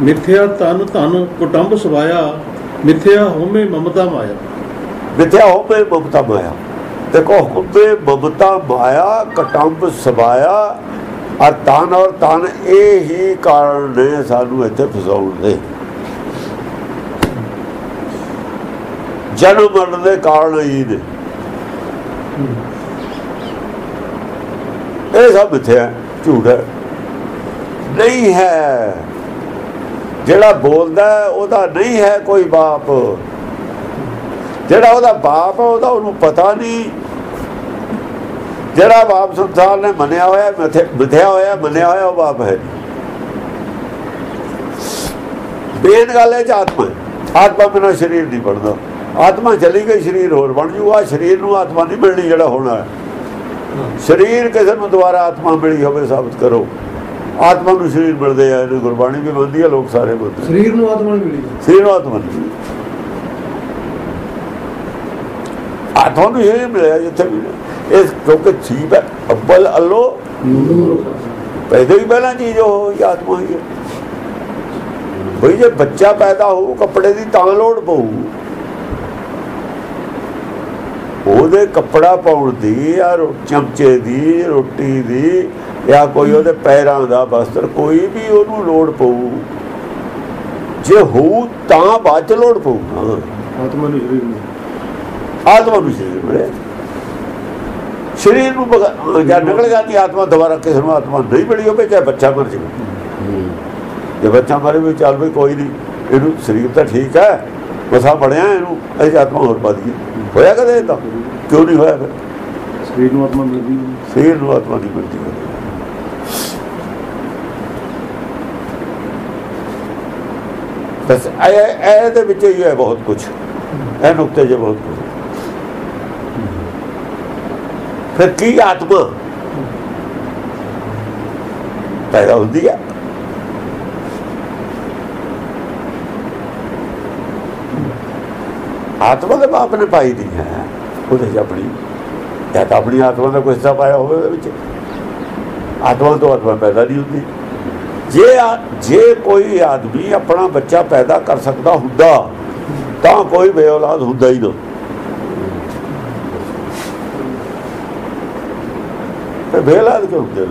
ਮਿੱਥਿਆ ਤਨ ਧਨ ਕੁਟੰਬ ਸਵਾਇਆ, ਮਿੱਥਿਆ ਹੋਮੇ ਮਮਤਾ ਮਾਇਆ। ਵਿਦਿਆ ਹੋਵੇ ਮਮਤਾ ਮਾਇਆ। ਦੇਖੋ ਹੋਵੇ ਮਮਤਾ ਮਾਇਆ, ਕਟੰਬ ਸਬਾਇਆ ਔਰ ਤਨ ਔਰ ਤਨ ਇਹ ਹੀ ਕਾਰਨ ਨੇ ਸਾਨੂੰ ਇੱਥੇ ਫਸਾਉਣ ਦੇ। ਜਨਮ ਮਰਨ ਦੇ ਕਾਰਨ ਹੀ ਨੇ। ਇਹ ਸਭ ਮਿੱਥਿਆ, ਝੂਠ ਹੈ। ਨਹੀਂ ਹੈ। ਜਿਹੜਾ ਬੋਲਦਾ ਉਹਦਾ ਨਹੀਂ ਹੈ ਕੋਈ ਬਾਪ। ਜਿਹੜਾ ਉਹਦਾ ਬਾਪ ਹੈ ਉਹਦਾ ਉਹਨੂੰ ਪਤਾ ਨਹੀਂ। ਜਿਹੜਾ ਬਾਪ ਸੰਸਾਰ ਨੇ ਮੰਨਿਆ ਹੋਇਆ ਮਿੱਥੇ- ਮਿਥਿਆ ਹੋਇਆ ਮੰਨਿਆ ਹੋਇਆ ਉਹ ਬਾਪ ਹੈ ਬੇਨ ਗੱਲ ਹੈ ਆਤਮਾ। ਆਤਮਾ ਬਿਨਾਂ ਸਰੀਰ ਨਹੀਂ ਬਣਦਾ। ਆਤਮਾ ਚਲੀ ਗਈ ਸਰੀਰ ਹੋਰ ਬਣ ਜੂ ਆ ਸਰੀਰ ਨੂੰ ਆਤਮਾ ਨਹੀਂ ਮਿਲਣੀ ਜਿਹੜਾ ਹੋਣਾ ਹੈ। ਸਰੀਰ ਕਿਸੇ ਨੂੰ ਦੁਬਾਰਾ ਆਤਮਾ ਮਿਲੀ ਹੋਵੇ ਸਾਬਤ ਕਰੋ। ਆਤਮਾ ਨੂੰ ਸਰੀਰ ਮਿਲਦੇ ਆ ਇਹਨੂੰ ਗੁਰਬਾਣੀ ਵੀ ਮੰਨਦੀ ਆ ਲੋਕ ਸਾਰੇ ਮੰਨਦੇ ਸਰੀਰ ਨੂੰ ਆਤਮਾ ਨਹੀਂ ਮਿਲੀ ਸਰੀਰ ਨੂੰ ਆਤਮਾ ਨਹੀਂ। ਆਤਮਾ ਨੂੰ ਇਹ ਮਿਲਿਆ ਜਿੱਥੇ ਵੀ ਇਸ ਕਿਉਂਕਿ ਜੀਵ ਹੈ ਅੱਬਲ ਅੱਲੋ। ਪੈਦਾ ਹੀ ਪਹਿਲਾਂ ਚੀਜ਼ ਉਹ ਆਤਮਾ ਹੀ ਹੈ। ਬਈ ਜੇ ਬੱਚਾ ਪੈਦਾ ਹੋਊ ਕੱਪੜੇ ਦੀ ਤਾਂ ਲੋੜ ਪਊ। ਉਹਦੇ ਕੱਪੜਾ ਪਾਉਣ ਦੀ ਰੋ- ਚਮਚੇ ਦੀ ਰੋਟੀ ਦੀ ਜਾਂ ਕੋਈ ਉਹਦੇ ਪੈਰਾਂ ਦਾ ਵਸਤਰ ਕੋਈ ਵੀ ਉਹਨੂੰ ਲੋੜ ਪਊ। ਜੇ ਹੋਊ ਤਾਂ ਬਾਅਦ ਚ ਲੋੜ ਪਊ। ਆਤਮਾ ਨੂੰ ਸਰੀਰ ਨੂੰ ਆਤਮਾ ਨੂੰ ਸਰੀਰ ਨੂੰ ਬਗਾ- ਜਾਂ ਨਿਕਲ ਜਾਂਦੀ ਆਤਮਾ ਦੁਬਾਰਾ ਕਿਸੇ ਨੂੰ ਆਤਮਾ ਨਹੀਂ ਮਿਲੀ ਹੋਵੇ ਚਾਹੇ ਬੱਚਾ ਮਰ ਜਾਵੇ। ਜੇ ਬੱਚਾ ਮਰੇ ਵੀ ਚੱਲ ਵੀ ਕੋਈ ਨਹੀਂ। ਇਹਨੂੰ ਸਰੀਰ ਤਾਂ ਠੀਕ ਹੈ। ਮਸਾ ਬਣਿਆ ਇਹਨੂੰ ਇਹ ਆਤਮਾ ਹੋਰ ਵੱਧ ਗਈ। ਹੋਇਆ ਕਦੇ ਇਦਾਂ ਕਿਉਂ ਨਹੀਂ ਹੋਇਆ ਫਿਰ? ਸਰੀਰ ਨੂੰ ਆਤਮਾ ਮਿਲਦੀ ਸਰੀਰ ਨੂੰ ਆਤਮਾ ਨਹੀਂ ਮਿਲਦੀ। ਬਸ ਇਹ ਇਹ ਦੇ ਵਿੱਚ ਹੀ ਹੈ ਬਹੁਤ ਕੁਝ ਇਹ ਨੁਕਤੇ 'ਚ ਬਹੁਤ ਕੁਝ ਫਿਰ ਕੀ ਆਤਮਾ? ਪੈਦਾ ਹੁੰਦੀ ਹੈ ਆਤਮਾ ਦੇ ਬਾਪ ਨੇ ਪਾਈ ਨਹੀਂ ਹੈ। ਉਹਦੇ 'ਚ ਆਪਣੀ ਜਾਂ ਤਾਂ ਆਪਣੀ ਆਤਮਾ ਦਾ ਕੋਈ ਹਿੱਸਾ ਪਾਇਆ ਹੋਵੇ ਉਹਦੇ ਵਿੱਚ। ਆਤਮਾ ਤੋਂ ਆਤਮਾ ਪੈਦਾ ਨਹੀਂ ਹੁੰਦੀ। ਜੇ ਜੇ ਕੋਈ ਆਦਮੀ ਆਪਣਾ ਬੱਚਾ ਪੈਦਾ ਕਰ ਸਕਦਾ ਹੁੰਦਾ, ਤਾਂ ਕੋਈ ਬੇਔਲਾਦ ਹੁੰਦਾ ਹੀ ਨਾ। ਤੇ ਬੇਔਲਾਦ ਕਿਉਂ ਹੁੰਦੇ